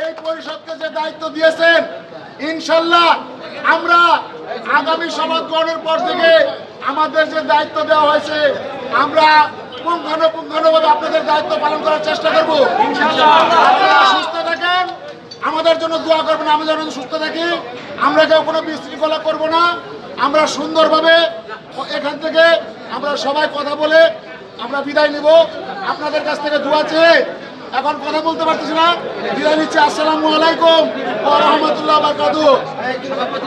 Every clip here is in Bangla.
এই যে দায়িত্ব দিয়েছেন, ইনশাল্লাহ আমরা আগামী পর থেকে আমাদের যে দায়িত্ব দেওয়া হয়েছে, আমরা আপনাদের দায়িত্ব পালন করার চেষ্টা করব। আপনারা সুস্থ থাকেন, আমাদের জন্য দোয়া করবেন আমরা যেন সুস্থ থাকি। আমরা কেউ কোনো বিশৃঙ্খলা করব না। আমরা সুন্দরভাবে এখান থেকে আমরা সবাই কথা বলে আমরা বিদায় নিব আপনাদের কাছ থেকে দোয়া চেয়ে এখন কথা বলতে পারতেছি না বিদায় নিচ্ছি আসসালামু আলাইকুম রাহমাতুল্লাহ বারকাতু সভাপতি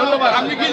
ধন্যবাদ আপনি কি